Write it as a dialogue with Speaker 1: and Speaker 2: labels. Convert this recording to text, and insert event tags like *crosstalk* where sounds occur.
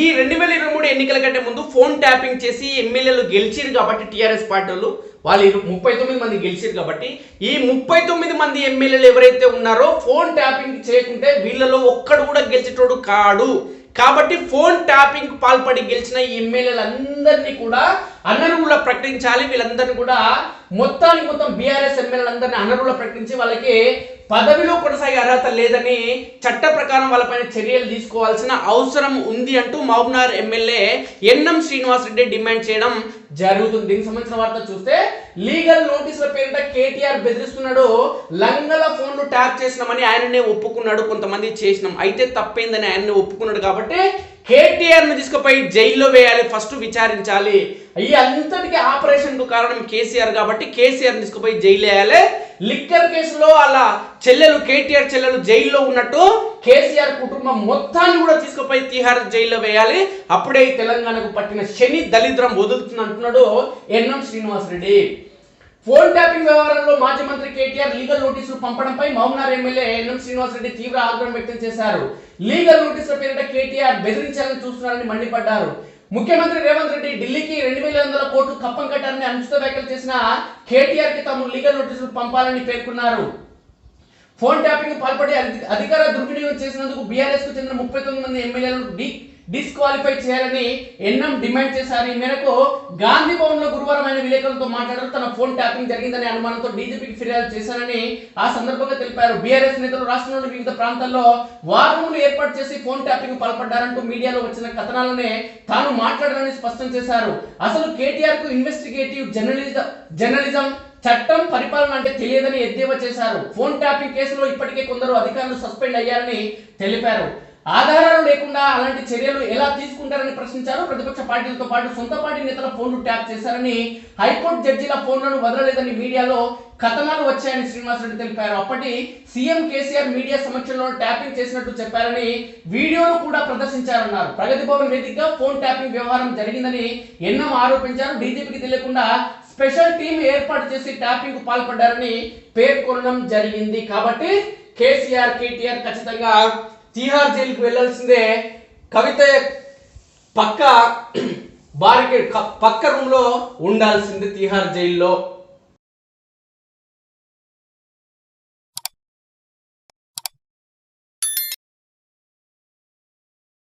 Speaker 1: ఈ రెండు వేల ఇరవై మూడు ఎన్నికల కంటే ముందు ఫోన్ ట్యాపింగ్ చేసి ఎమ్మెల్యేలు గెలిచిరు కాబట్టి టీఆర్ఎస్ పార్టీ వాళ్ళు వాళ్ళు ముప్పై తొమ్మిది మంది గెలిచారు కాబట్టి ఈ ముప్పై తొమ్మిది మంది ఎమ్మెల్యేలు ఎవరైతే ఉన్నారో ఫోన్ ట్యాపింగ్ చేయకుంటే వీళ్ళలో ఒక్కడు కూడా గెలిచేటోడు కాడు. కాబట్టి ఫోన్ ట్యాపింగ్ పాల్పడి గెలిచిన ఈ ఎమ్మెల్యేలందరినీ కూడా అనర్హుల ప్రకటించాలి. వీళ్ళందరినీ కూడా మొత్తానికి మొత్తం బీఆర్ఎస్ ఎమ్మెల్యేలందరినీ అనర్హుల ప్రకటించి వాళ్ళకి పదవిలో కొనసాగే అర్హత లేదని చట్ట ప్రకారం వాళ్ళపైన చర్యలు తీసుకోవాల్సిన అవసరం ఉంది అంటూ Mahabubnagar MLA NM Srinivasa Reddy demand చేయడం జరుగుతుంది. దీనికి సంబంధించిన వార్త చూస్తే లీగల్ నోటీసుల పేరిట కేటీఆర్ బెదిరిస్తున్నాడు. లంగల ఫోన్లు ట్యాప్ చేసినామని ఆయననే ఒప్పుకున్నాడు. కొంతమంది చేసినాం. అయితే తప్పైందని ఆయననే ఒప్పుకున్నాడు కాబట్టి కేటీఆర్ను తీసుకుపోయి జైల్లో వేయాలి ఫస్ట్ విచారించాలి. ఈ అంతటికి ఆపరేషన్కు కారణం కేసీఆర్ కాబట్టి కేసీఆర్ తీసుకుపోయి జైలు వేయాలి. లిక్కర్ కేసులో అలా చెల్లెలు కేటీఆర్ చెల్లెలు జైల్లో ఉన్నట్టు కేసీఆర్ కుటుంబం మొత్తాన్ని కూడా తీసుకుపోయి తిహార్ జైల్లో వేయాలి. అప్పుడే తెలంగాణకు పట్టిన శని దళిద్రం వదులుతుంది అంటున్నాడు ఎన్ఎం శ్రీనివాసరెడ్డి. ఫోన్ ట్యాపింగ్ వ్యవహారంలో మాజీ మంత్రి కేటీఆర్ లీగల్ నోటీసులు పంపడంపై మౌనార్ ఎమ్మెల్యే ఎన్ఎం శ్రీనివాసరెడ్డి తీవ్ర ఆగ్రహం వ్యక్తం చేశారు. లీగల్ నోటీసుల పేరిట కేటీఆర్ బెదిరించాలని చూస్తున్నారని మండిపడ్డారు. ముఖ్యమంత్రి రేవంత్ రెడ్డి ఢిల్లీకి రెండు వేల వందల కోట్లు కప్పం కట్టారని అనుచిత వ్యాఖ్యలు చేసిన కేటీఆర్కి తాము లీగల్ నోటీసులు పంపాలని పేర్కొన్నారు. ఫోన్ ట్యాపింగ్ పాల్పడి అధికార దుర్వినియోగం చేసినందుకు బీఆర్ఎస్కు చెందిన ముప్పై తొమ్మిది మంది ఎమ్మెల్యేలను డి డిస్క్వాలిఫై చేయాలని ఎన్ఎం డిమాండ్ చేశారు. ఈ మేరకు గాంధీ భవన్లో గురువారం ఆయన విలేకరులతో మాట్లాడారు. తన ఫోన్ ట్యాపింగ్ జరిగిందనే అనుమానంతో డీజీపీకి ఫిర్యాదు చేశారని ఆ సందర్భంగా తెలిపారు. బీఆర్ఎస్ నేతలు రాష్ట్రంలోని వివిధ ప్రాంతాల్లో వారములు ఏర్పాటు చేసి ఫోన్ ట్యాపింగ్ పాల్పడ్డారంటూ మీడియాలో వచ్చిన కథనాలనే తాను మాట్లాడారని స్పష్టం చేశారు. అసలు కేటీఆర్కు ఇన్వెస్టిగేటివ్ జర్నలిజం జర్నలిజం చట్టం పరిపాలన అంటే తెలియదని ఎద్దేవా చేశారు. ఫోన్ ట్యాపింగ్ కేసులో ఇప్పటికే కొందరు అధికారులు సస్పెండ్ అయ్యారని తెలిపారు. ఆధారాలు లేకుండా అలాంటి చర్యలు ఎలా తీసుకుంటారని ప్రశ్నించారు. ప్రతిపక్ష పార్టీలతో పాటు సొంత పార్టీ నేతల ఫోన్లు ట్యాప్ చేశారని హైకోర్టు జడ్జీల ఫోన్లను వదలలేదని మీడియాలో కథనాలు వచ్చాయని శ్రీనివాసరెడ్డి తెలిపారు. అప్పటి సీఎం కేసీఆర్ మీడియా సమక్షంలో ట్యాపింగ్ చేసినట్టు చెప్పారని వీడియోను కూడా ప్రదర్శించారన్నారు. ప్రగతి భవన్ వేదికగా ఫోన్ ట్యాపింగ్ వ్యవహారం జరిగిందని ఎన్నో ఆరోపించారు. డీజీపీకి తెలియకుండా స్పెషల్ టీం ఏర్పాటు చేసి ట్యాపింగ్ పాల్పడ్డారని పేర్కొనడం జరిగింది. కాబట్టి కేసీఆర్ కేటీఆర్ ఖచ్చితంగా తీహార్ జైలుకు వెళ్ళాల్సిందే కవిత పక్క *clears throat* బారికి పక్క రూమ్లో ఉండాల్సిందే తీహార్ జైల్లో.